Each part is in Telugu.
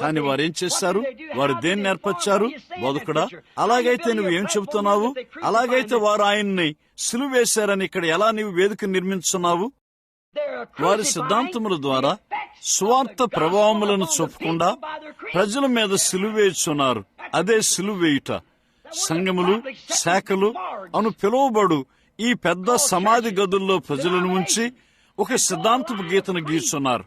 కానీ వారేం చేశారు? వారు దేన్ని నేర్పచ్చారు? బోధకుడా అలాగైతే నువ్వు ఏం చెబుతున్నావు? అలాగైతే వారు ఆయన్ని సిలువ వేశారని ఇక్కడ ఎలా నీవు వేదిక నిర్మించున్నావు? వారి సిద్ధాంతముల ద్వారా స్వార్థ ప్రభావములను చూపకుండా ప్రజల మీద సిలువేయుచున్నారు. అదే సిలువేయుట. సంఘములు శాఖలు అను పిలువబడు ఈ పెద్ద సమాధి గదుల్లో ప్రజలను ఉంచి ఒక సిద్ధాంతపు గీతను గీస్తున్నారు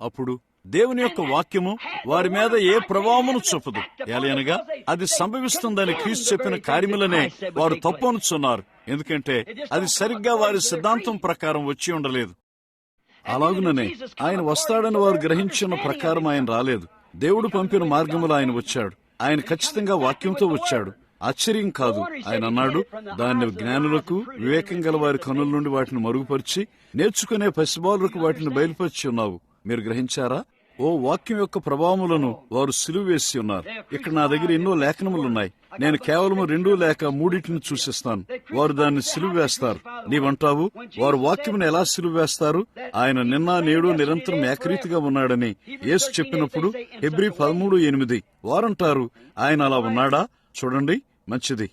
అప్పుడు దేవుని యొక్క వాక్యము వారి మీద ఏ ప్రభావమును చూపదు. ఎలయనగా అది సంభవిస్తుందని క్రీస్తు చెప్పిన కార్యములనే వారు తప్పు అనుచున్నారు. ఎందుకంటే అది సరిగ్గా వారి సిద్ధాంతం ప్రకారం వచ్చి ఉండలేదు. అలాగుననే ఆయన వస్తాడని వారు గ్రహించిన ప్రకారం ఆయన రాలేదు. దేవుడు పంపిన మార్గములో ఆయన వచ్చాడు. ఆయన ఖచ్చితంగా వాక్యంతో వచ్చాడు. ఆశ్చర్యం కాదు. ఆయన అన్నాడు దాన్ని జ్ఞానులకు వివేకం గల వారి కనుల నుండి వాటిని మరుగుపరిచి నేర్చుకునే పసిబాలులకు వాటిని బయలుపరిచి ఉన్నావు. మీరు గ్రహించారా? ఓ వాక్యం యొక్క ప్రభావములను వారు సిలువ వేసి ఉన్నారు. ఇక్కడ నా దగ్గర ఎన్నో లేఖనములున్నాయి. నేను కేవలం రెండు లేక మూడింటిని చూసిస్తాను. వారు దాన్ని సిలువ వేస్తారు నీవంటావు వారు వాక్యమును ఎలా సిలువ వేస్తారు ఆయన నిన్న నేడు నిరంతరం ఏకరీతిగా ఉన్నాడని యేసు చెప్పినప్పుడు హెబ్రి పదమూడు ఎనిమిది వారంటారు. ఆయన అలా ఉన్నాడా? చూడండి మంచిది.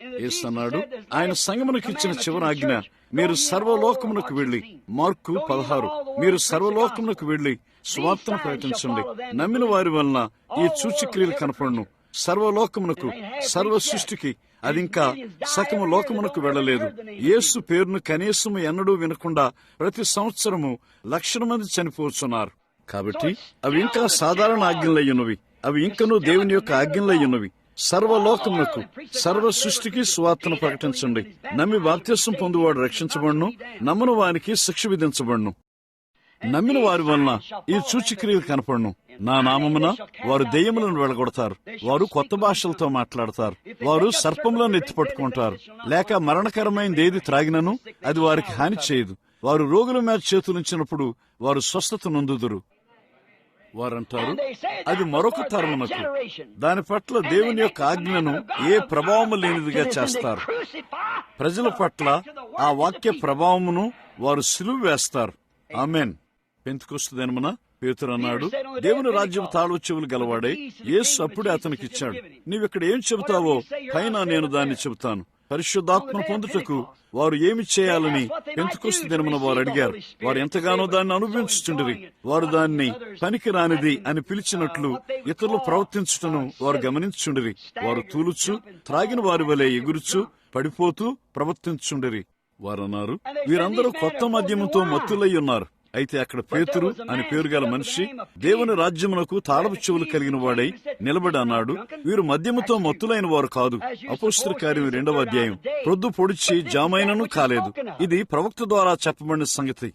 యేసు అన్నాడు ఆయన సంగమునకు ఇచ్చిన చివరి ఆజ్ఞ. మీరు సర్వలోకమునకు వెళ్ళి మార్కు పదహారు. మీరు సర్వలోకమునకు వెళ్ళి స్వార్థను ప్రకటించండి. నమ్మిన వారి వలన ఈ సూచక్రియలు కనపడను. సర్వలోకమునకు సర్వ సృష్టికి అది ఇంకా సకము లోకమునకు వెళ్ళలేదు యేసు పేరును కనీసము ఎన్నడూ వినకుండా ప్రతి సంవత్సరము లక్షల మంది చనిపోతున్నారు కాబట్టి అవి ఇంకా సాధారణ ఆజ్ఞలయ్యున్నవి. అవి ఇంకనూ దేవుని యొక్క ఆజ్ఞలయ్యున్నవి. సర్వలోకములకు సర్వ సృష్టికి సువార్తను ప్రకటించండి. నమ్మి బాప్త్యసం పొందువాడు రక్షించబడును నమ్మను వానికి శిక్ష విధించబడును. నమ్మిన వారి వలన ఈ సూచిక్రియలు కనపడును. నా నామమున వారు దెయ్యములను వెళ్ళగొడతారు వారు కొత్త భాషలతో మాట్లాడతారు. వారు సర్పములను ఎత్తిపట్టుకుంటారు లేక మరణకరమైనది ఏది త్రాగినను అది వారికి హాని చేయదు. వారు రోగుల మీద చేతులుంచినప్పుడు వారు స్వస్థత నొందుదురు. వారంటారు? అది మరొక తరమునకు దాని పట్ల దేవుని యొక్క ఆజ్ఞను ఏ ప్రభావము లేనిదిగా చేస్తారు. ప్రజల పట్ల ఆ వాక్య ప్రభావమును వారు సిలువ వేస్తారు. ఆమెన్. పెంతుకొస్తుందేమన పేతురు అన్నాడు దేవుని రాజ్యం తాళు చెవులు గలవాడై యేసు అప్పుడే అతనికి ఇచ్చాడు. నీవిక్కడ ఏం చెబుతావో పైన నేను దాన్ని చెబుతాను. పరిశుద్ధాత్మను పొందుటకు వారు ఏమి చేయాలని పెంతుకొస్తు దినమున వారు అడిగారు. వారు ఎంతగానో దాన్ని అనుభవించుచుండిరి. వారు దాన్ని పనికి రానిది అని పిలిచినట్లు ఇతరులు ప్రవర్తించుటను వారు గమనించుండిరి వారు తూలుచు త్రాగిన వారి వలె ఎగురుచు పడిపోతూ ప్రవర్తించుండిరి. వారన్నారు. వీరందరూ కొత్త మద్యముతో మత్తులై ఉన్నారు. అయితే అక్కడ పేతురు అని పేరు గల మనిషి దేవుని రాజ్యమునకు తాళపు చెవులు కలిగిన వాడై నిలబడి అన్నాడు. వీరు మద్యముతో మత్తులైన వారు కాదు. అపోస్తుల కార్యం రెండవ అధ్యాయం. ప్రొద్దు పొడిచి జామైనను కాలేదు. ఇది ప్రవక్త ద్వారా చెప్పబడిన సంగతి.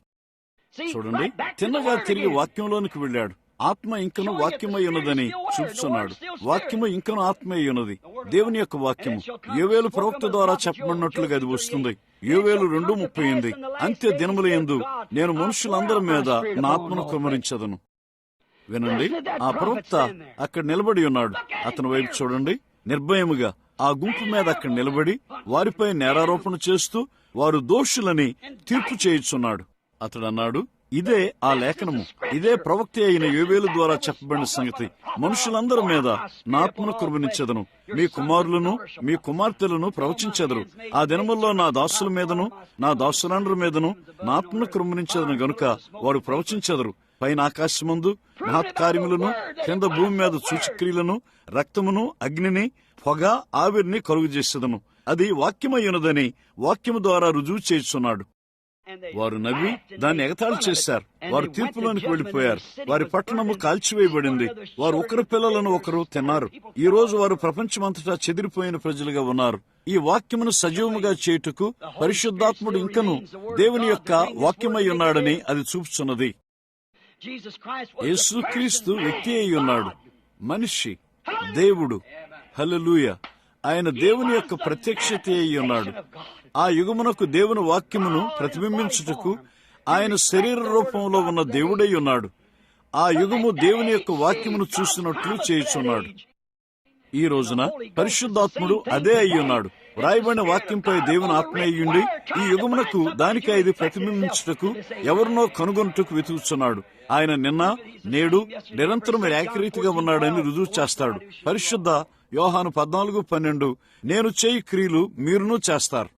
చూడండి. తిన్నగా తిరిగి వాక్యంలోనికి వెళ్ళాడు. ఆత్మ ఇంకను వాక్యమై ఉన్నదని చూపుతున్నాడు వాక్యము ఇంకను ఆత్మై ఉన్నది. దేవుని యొక్క వాక్యము ఏవేలు ప్రవక్త ద్వారా చెప్పబడినట్లుగా అది వస్తుంది. ఏవేలు రెండు ముప్పై ఎనిమిది. అంత్య దినముల ఎందు నేను మనుషులందరి మీద నా ఆత్మను కుమరించదను వినండి. ఆ ప్రవక్త అక్కడ నిలబడి ఉన్నాడు. అతని వైపు చూడండి. నిర్భయముగా ఆ గుంపు మీద అక్కడ నిలబడి వారిపై నేరారోపణ చేస్తూ వారు దోషులని తీర్పు చేయుచున్నాడు. అతడు అన్నాడు ఇదే ఆ లేఖనము. ఇదే ప్రవక్త అయిన యువేలు ద్వారా చెప్పబడిన సంగతి. మనుషులందరి మీద నా ఆత్మను కురుబనిచ్చెదను మీ కుమారులను మీ కుమార్తెలను ప్రవచించెదరు. ఆ దినముల్లో నా దాసుల మీదను నా దాసులందరి మీదను నా ఆత్మను కురుమరించెదను గనుక వారు ప్రవచించెదరు. పైన ఆకాశమందు మహత్కార్యములను కింద భూమి మీద సూచక్రియలను రక్తమును అగ్నిని పొగ ఆవిరిని కలుగు చేసేదను అది వాక్యమయ్యున్నదని వాక్యము ద్వారా రుజువు చేస్తున్నాడు వారు నవ్వి దాన్ని ఎగతాళి చేశారు. వారు తీర్పులోనికి వెళ్ళిపోయారు వారి పట్టణము కాల్చివేయబడింది. వారు ఒకరి పిల్లలను ఒకరు తిన్నారు. ఈ రోజు వారు ప్రపంచమంతటా చెదిరిపోయిన ప్రజలుగా ఉన్నారు. ఈ వాక్యమును సజీవముగా చేయుటకు పరిశుద్ధాత్ముడు ఇంకను దేవుని యొక్క వాక్యమై ఉన్నాడని అది చూపుచున్నది. యేసుక్రీస్తు వ్యక్తి అయి ఉన్నాడు. మనిషి దేవుడు. హల్లెలూయ. ఆయన దేవుని యొక్క ప్రత్యక్షత అయి ఉన్నాడు. ఆ యుగమునకు దేవుని వాక్యమును ప్రతిబింబించుటకు ఆయన శరీర రూపంలో ఉన్న దేవుడై ఉన్నాడు. ఆ యుగము దేవుని యొక్క వాక్యమును చూసినట్లు చేయుచున్నాడు. ఈ రోజున పరిశుద్ధాత్ముడు అదే అయి ఉన్నాడు. రాయబడిన వాక్యంపై దేవుని ఆత్మ అయ్యుండి ఈ యుగమునకు దానికై ఇది ప్రతిబింబించుటకు ఎవరినో కనుగొనుటకు వెతుకుతున్నాడు ఆయన నిన్న నేడు నిరంతరం ఏకరీతిగా ఉన్నాడని రుజువు చేస్తాడు. పరిశుద్ధ యోహాను పద్నాలుగు పన్నెండు నేను చేయి క్రియలు మీరును చేస్తారు.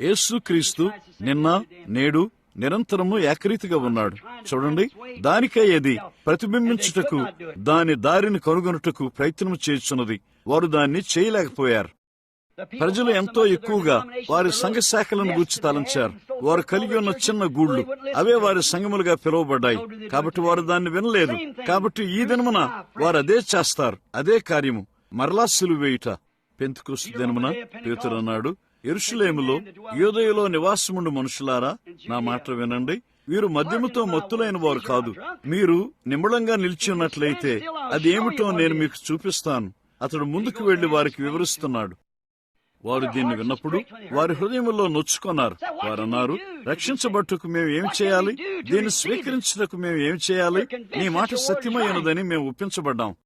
యేసుక్రీస్తు నిన్న నేడు నిరంతరము ఏకరీతిగా ఉన్నాడు. చూడండి దానికై అది ప్రతిబింబించుటకు దాని దారిని కనుగొనుటకు ప్రయత్నం చేస్తున్నది వారు దాన్ని చేయలేకపోయారు. ప్రజలు ఎంతో ఎక్కువగా వారి సంఘ శాఖలను గూర్చి తలంచారు. వారు కలిగి ఉన్న చిన్న గూళ్ళు అవే వారి సంఘములుగా పిలువబడ్డాయి. కాబట్టి వారు దాన్ని వినలేదు. కాబట్టి ఈ దినమున వారు అదే చేస్తారు. అదే కార్యము. మరలా సిలువేయుట వేయుట. దినమున పేతురన్నాడు ఎరుషులేములో యోదయలో నివాసముండు మనుషులారా నా మాట వినండి. వీరు మద్యముతో మత్తులైన వారు కాదు. మీరు నిమ్మళంగా నిలిచి ఉన్నట్లయితే అది ఏమిటో నేను మీకు చూపిస్తాను. అతడు ముందుకు వెళ్ళి వారికి వివరిస్తున్నాడు. వారు దీన్ని విన్నప్పుడు వారి హృదయంలో నొచ్చుకున్నారు. వారన్నారు రక్షించబట్టుకు మేము ఏం చేయాలి? దీన్ని స్వీకరించుటకు మేము ఏం చేయాలి? నీ మాట సత్యమైనదని మేము ఒప్పించబడ్డాం.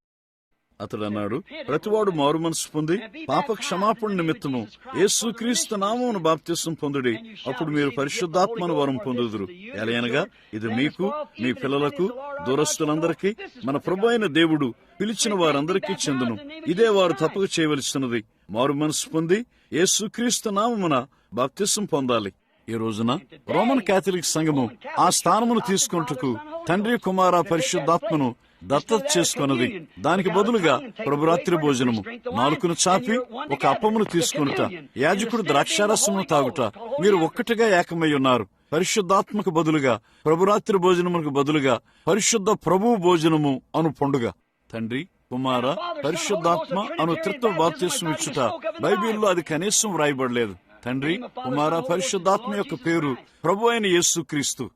అతడు అన్నాడు ప్రతివాడు మారు మనసు పొంది పాప క్షమాపణ నిమిత్తము యేసుక్రీస్తు నామమును బాప్తిసం పొందుడి. అప్పుడు మీరు పరిశుద్ధాత్మను వరం పొందుదురు. ఎలయనగా ఇది మీకు మీ పిల్లలకు దూరస్తులందరికీ మన ప్రభు అయిన దేవుడు పిలిచిన వారందరికీ చెందును. ఇదే వారు తప్పక చేయవలసినది. మారు మనసు పొంది యేసుక్రీస్తు నామమున బాప్తిసం పొందాలి. ఈ రోజున రోమన్ కేథలిక్ సంఘము ఆ స్థానమును తీసుకుంటకు తండ్రి కుమార పరిశుద్ధాత్మను దత్తత చేసుకున్నది. దానికి బదులుగా ప్రభురాత్రి భోజనము. నాలుకను చాపి ఒక అప్పమును తీసుకునుట. యాజకుడు ద్రాక్షారసమును తాగుట. మీరు ఒక్కటిగా ఏకమై ఉన్నారు. పరిశుద్ధాత్మకు బదులుగా ప్రభురాత్రి భోజనమునకు బదులుగా పరిశుద్ధ ప్రభు భోజనము అను పండుగ. తండ్రి కుమార పరిశుద్ధాత్మ అను త్రిత్వ బాప్తిస్వం ఇచ్చుట. బైబిల్లో అది కనీసం వ్రాయబడలేదు. తండ్రి కుమార పరిశుద్ధాత్మ యొక్క పేరు ప్రభు అయిన యేసు క్రీస్తు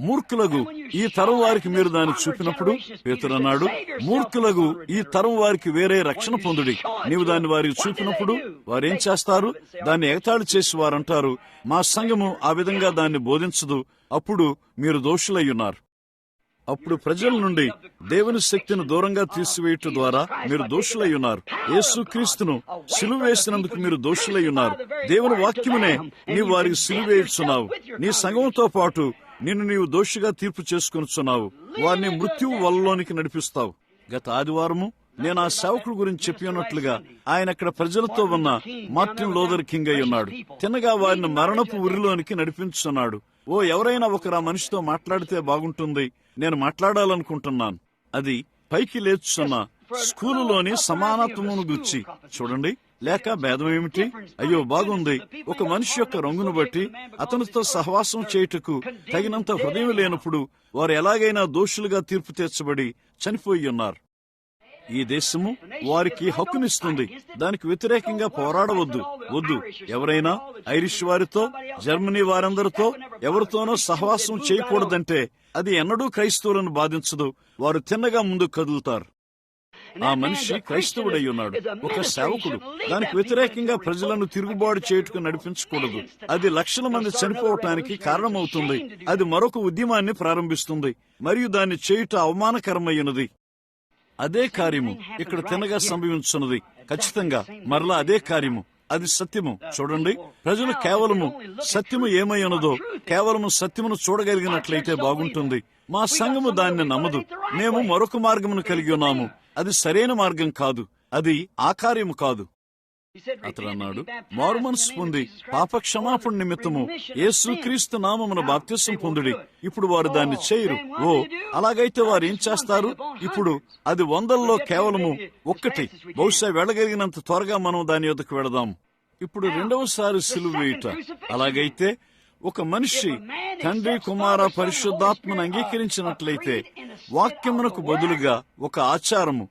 మూర్ఖులకు ఈ తరం వారికి మీరు దాన్ని చూపినప్పుడు పేతురన్నాడు మూర్ఖులకు ఈ తరం వారికి వేరే రక్షణ పొందుడి. నీవు దాన్ని వారికి చూపినప్పుడు వారేం చేస్తారు? దాన్ని ఎగతాళి చేసి వారంటారు. మా సంఘము ఆ విధంగా దాన్ని బోధించదు. అప్పుడు మీరు దోషులయ్యున్నారు. అప్పుడు ప్రజల నుండి దేవుని శక్తిని దూరంగా తీసివేయటం ద్వారా మీరు దోషులై ఉన్నారు యేసు క్రీస్తును సిలువ వేసినందుకు మీరు దోషులై ఉన్నారు దేవుని వాక్యమునే నీవు వారికి సిలువేయుచున్నావు నీ సంఘంతో పాటు నిన్ను నీవు దోషిగా తీర్పు చేసుకొనుచున్నావు. వారిని మృత్యువు వలలోనికి నడిపిస్తావు. గత ఆదివారము నేను ఆ సేవకుడు గురించి చెప్పి ఉన్నట్లుగా ఆయన అక్కడ ప్రజలతో ఉన్న మార్టిన్ లోదర్ కింగ్ అయి ఉన్నాడు. తిన్నగా వారిని మరణపు ఉరిలోనికి నడిపించున్నాడు. ఓ ఎవరైనా ఒకరు ఆ మనిషితో మాట్లాడితే బాగుంటుంది. నేను మాట్లాడాలనుకుంటున్నాను. అది పైకి లేచున్న స్కూలులోని సమానత్వమును గుర్చి చూడండి. లేక భేదం ఏమిటి? అయ్యో బాగుంది. ఒక మనిషి యొక్క రంగును బట్టి అతనితో సహవాసం చేయుటకు తగినంత హృదయం లేనప్పుడు వారు ఎలాగైనా దోషులుగా తీర్పు తీర్చబడి చనిపోయి ఉన్నారు. ఈ దేశము వారికి హక్కునిస్తుంది. దానికి వ్యతిరేకంగా పోరాడవద్దు. వద్దు. ఎవరైనా ఐరిష్ వారితో జర్మనీ వారందరితో ఎవరితోనో సహవాసం చేయకూడదంటే అది ఎన్నడూ క్రైస్తవులను బాధించదు. వారు తిన్నగా ముందుకు కదులుతారు. ఆ మనిషి క్రైస్తవుడై ఉన్నాడు. ఒక సేవకుడు. దానికి వ్యతిరేకంగా ప్రజలను తిరుగుబాటు చేయుటకు నడిపించకూడదు. అది లక్షల మంది చనిపోవటానికి కారణమవుతుంది. అది మరొక ఉద్యమాన్ని ప్రారంభిస్తుంది. మరియు దాన్ని చేయుట అవమానకరమైనది. అదే కార్యము ఇక్కడ తినగా సంభవించున్నది. ఖచ్చితంగా మరలా అదే కార్యము. అది సత్యము. చూడండి. ప్రజలు కేవలము సత్యము ఏమై ఉన్నదో కేవలము సత్యమును చూడగలిగినట్లయితే బాగుంటుంది. మా సంఘము దాన్ని నమ్మదు. మేము మరొక మార్గమును కలిగి ఉన్నాము. అది సరైన మార్గం కాదు. అది ఆ కార్యము కాదు అతడు అన్నాడు మారు మనసు పొంది పాప క్షమాపణ నిమిత్తము యేసు క్రీస్తు నామమున బాప్త్యసం పొందుడి. ఇప్పుడు వారు దాన్ని చేయరు. ఓ అలాగైతే వారు ఏం చేస్తారు? ఇప్పుడు అది వందల్లో కేవలము ఒక్కటి. బహుశా వెళ్ళగలిగినంత త్వరగా మనం దాని యొద్దకు వెళదాం. ఇప్పుడు రెండవసారి సిలువ వేయుట అలాగైతే ఒక మనిషి తండ్రి కుమార పరిశుద్ధాత్మను అంగీకరించినట్లయితే వాక్యమునకు బదులుగా ఒక ఆచారము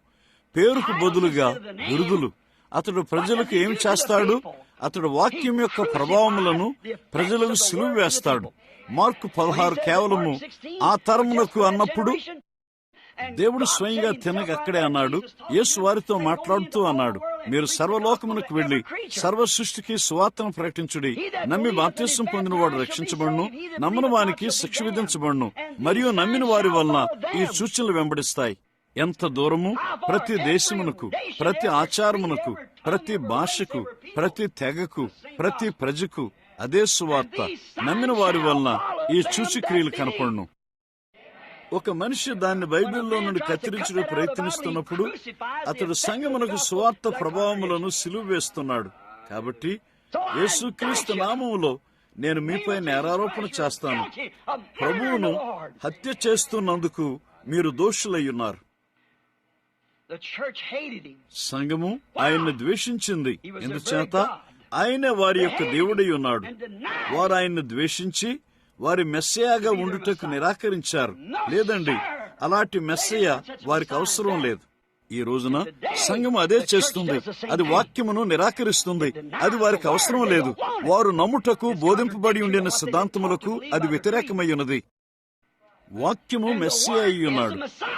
పేరుకు బదులుగా బిరుదులు అతడు ప్రజలకు ఏం చేస్తాడు? అతడు వాక్యం యొక్క ప్రభావములను ప్రజలకు సిలువ వేస్తాడు. మార్కు పదహారు కేవలము ఆ తరమునకు అన్నప్పుడు దేవుడు స్వయంగా తినక అక్కడే అన్నాడు. యేసు వారితో మాట్లాడుతూ అన్నాడు. మీరు సర్వలోకమునకు వెళ్ళి సర్వ సృష్టికి సువార్తను ప్రకటించుడి. నమ్మి బాప్తీసం పొందిన వాడు రక్షించబడును. నమ్మిన వానికి శిక్ష విధించబడును. మరియు నమ్మిన వారి వలన ఈ సూచనలు వెంబడిస్తాయి. ఎంత దూరము? ప్రతి దేశమునకు ప్రతి ఆచారమునకు ప్రతి భాషకు ప్రతి తెగకు ప్రతి ప్రజకు అదే సువార్త. నమ్మిన వారి వలన ఈ సూచిక్రియలు కనపడును. ఒక మనిషి దాన్ని బైబిల్లో నుండి కత్తిరించడం ప్రయత్నిస్తున్నప్పుడు అతడు సంగమునకు సువార్త ప్రభావములను సిలువ వేస్తున్నాడు కాబట్టి యేసుక్రీస్తు నామములో నేను మీపై నేరారోపణ చేస్తాను. ప్రభువును హత్య చేస్తున్నందుకు మీరు దోషులయ్యున్నారు. సంఘము ఆయన్ని ద్వేషించింది. ఎందుచేత ఆయనే వారి యొక్క దేవుడై ఉన్నాడు వారు ఆయన్ని ద్వేషించి వారి మెస్సయాగా ఉండుటకు నిరాకరించారు. లేదండి అలాంటి మెస్సయ వారికి అవసరం లేదు. ఈ రోజున సంఘం అదే చేస్తుంది. అది వాక్యమును నిరాకరిస్తుంది. అది వారికి అవసరం లేదు. వారు నమ్ముటకు బోధింపబడి ఉండిన సిద్ధాంతములకు అది వ్యతిరేకమై ఉన్నది వాక్యము మెస్సి అయి ఉన్నాడు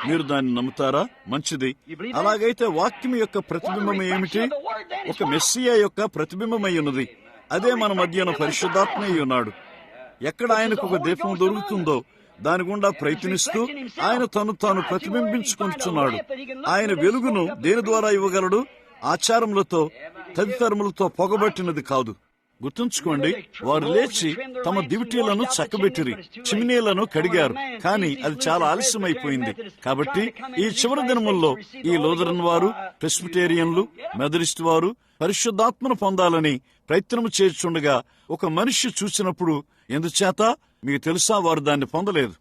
మీరు దాన్ని నమ్ముతారా? మంచిది. అలాగైతే వాక్యం యొక్క ప్రతిబింబం ఏమిటి? ఒక మెస్సియా యొక్క ప్రతిబింబమై ఉన్నది అదే మన మధ్యన పరిశుద్ధాత్మ ఉన్నాడు ఎక్కడ ఆయనకు ఒక దీపం దొరుకుతుందో దాని గుండా ప్రయత్నిస్తూ ఆయన తను తాను ప్రతిబింబించుకుంటున్నాడు. ఆయన వెలుగును దేని ద్వారా ఇవ్వగలడు? ఆచారములతో తదితరములతో పొగబట్టినది కాదు. గుర్తుంచుకోండి వారు లేచి తమ దివిటీలను చక్కబెట్టిరి చిమినీలను కడిగారు. కానీ అది చాలా ఆలస్యమైపోయింది. కాబట్టి ఈ చివరి దినముల్లో ఈ లోదరన్ వారు ప్రెస్బిటేరియన్లు మెదరిస్ట్ వారు పరిశుద్ధాత్మను పొందాలని ప్రయత్నం చేస్తుండగా ఒక మనిషి చూసినప్పుడు ఎందుచేత? మీకు తెలుసా వారు దాన్ని పొందలేదు.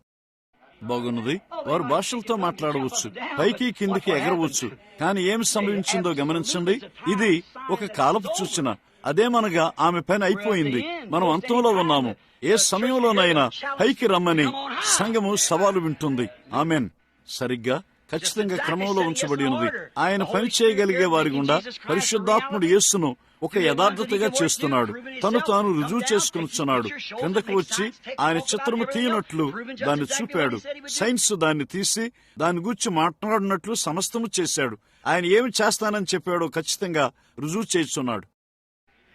బాగున్నది. వారు భాషలతో మాట్లాడవచ్చు. పైకి కిందికి ఎగరవచ్చు. కానీ ఏమి సంభవించిందో గమనించండి. ఇది ఒక కాలపు సూచన. అదేమనగా ఆమె పని అయిపోయింది. మనం అంతంలో ఉన్నాము. ఏ సమయంలోనైనా పైకి రమ్మని సంఘము సవాలు వింటుంది. ఆమెన్. సరిగ్గా ఖచ్చితంగా క్రమంలో ఉంచబడి ఉన్నది. ఆయన పని చేయగలిగే వారి గుండా పరిశుద్ధాత్ముడు యేసును ఒక యథార్థతగా చేస్తున్నాడు. తను తాను రుజువు చేసుకునిచున్నాడు కిందకు వచ్చి ఆయన చిత్రము తీయనట్లు దాన్ని చూపాడు. సైన్స్ దాన్ని తీసి దాని గురించి మాట్లాడినట్లు సమస్తము చేశాడు. ఆయన ఏమి చేస్తానని చెప్పాడో ఖచ్చితంగా రుజువు చేస్తున్నాడు.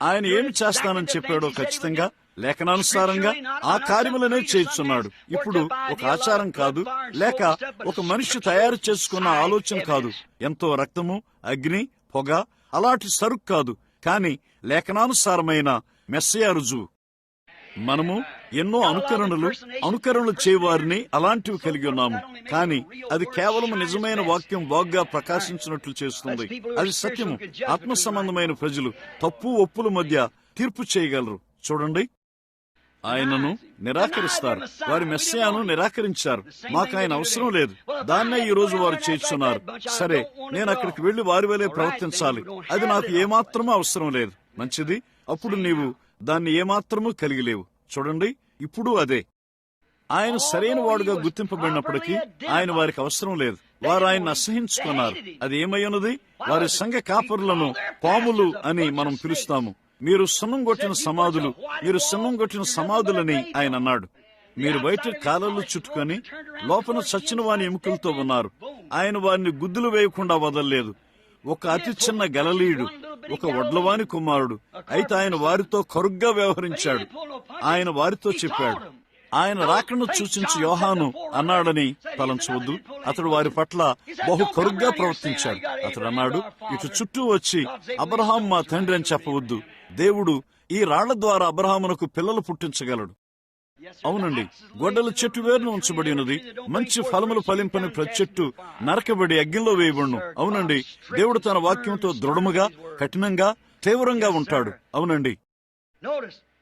ఆయన ఏమి చేస్తానని చెప్పాడో ఖచ్చితంగా లేఖనానుసారంగా ఆ కార్యములనే చేస్తున్నాడు ఇప్పుడు ఒక ఆచారం కాదు లేక ఒక మనిషి తయారు చేసుకున్న ఆలోచన కాదు. ఎంతో రక్తము అగ్ని పొగ అలాంటి సరుకు కాదు. కాని లేఖనానుసారమైన మెస్సయ రుజువు. మనము ఎన్నో అనుకరణలు అనుకరణలు చేయవారిని అలాంటివి కలిగి ఉన్నాము. కానీ అది కేవలం నిజమైన వాక్యం వాగ్గా ప్రకాశించినట్లు చేస్తుంది. అది సత్యము. ఆత్మ సంబంధమైన ప్రజలు తప్పు ఒప్పుల మధ్య తీర్పు చేయగలరు. చూడండి. ఆయనను నిరాకరిస్తారు. వారి మెస్సయాను నిరాకరించారు. మాకు ఆయన అవసరం లేదు. దాన్నే ఈ రోజు వారు చేస్తున్నారు సరే నేను అక్కడికి వెళ్ళి వారి వలె ప్రవర్తించాలి. అది నాకు ఏమాత్రమూ అవసరం లేదు. మంచిది. అప్పుడు నీవు దాన్ని ఏమాత్రమూ కలిగి లేవు చూడండి ఇప్పుడు అదే. ఆయన సరైన వాడుగా గుర్తింపబడినప్పటికీ ఆయన వారికి అవసరం లేదు. వారు ఆయన అసహించుకున్నారు. అది ఏమై ఉన్నది వారి సంఘ కాపరులను పాములు అని మనం పిలుస్తాము. మీరు సున్నం కొట్టిన సమాధులు మీరు సున్నం కొట్టిన సమాధులని ఆయన అన్నాడు. మీరు బయట కాలర్లు చుట్టుకొని లోపల చచ్చిన వాని ఎముకలతో ఉన్నారు. ఆయన వారిని గుద్దులు వేయకుండా వదలలేదు. ఒక అతి చిన్న గలలీయుడు ఒక వడ్లవాని కుమారుడు. అయితే ఆయన వారితో కరుగ్గా వ్యవహరించాడు. ఆయన వారితో చెప్పాడు ఆయన రాకను సూచించి యోహాను అన్నాడని తలంచవద్దు. అతడు వారి పట్ల బహు కరుగ్గా ప్రవర్తించాడు. అతడు అన్నాడు ఇటు చుట్టూ వచ్చి అబ్రహాం మా తండ్రి అని చెప్పవద్దు. దేవుడు ఈ రాళ్ళ ద్వారా అబ్రహామునకు పిల్లలు పుట్టించగలడు. అవునండి. గొడ్డల చెట్టు వేరును ఉంచబడి ఉన్నది. మంచి ఫలములు ఫలింపని ప్రతి చెట్టు నరకబడి అగ్నిలో వేయబడును. అవునండి. దేవుడు తన వాక్యంతో దృఢముగా కఠినంగా తీవ్రంగా ఉంటాడు. అవునండి.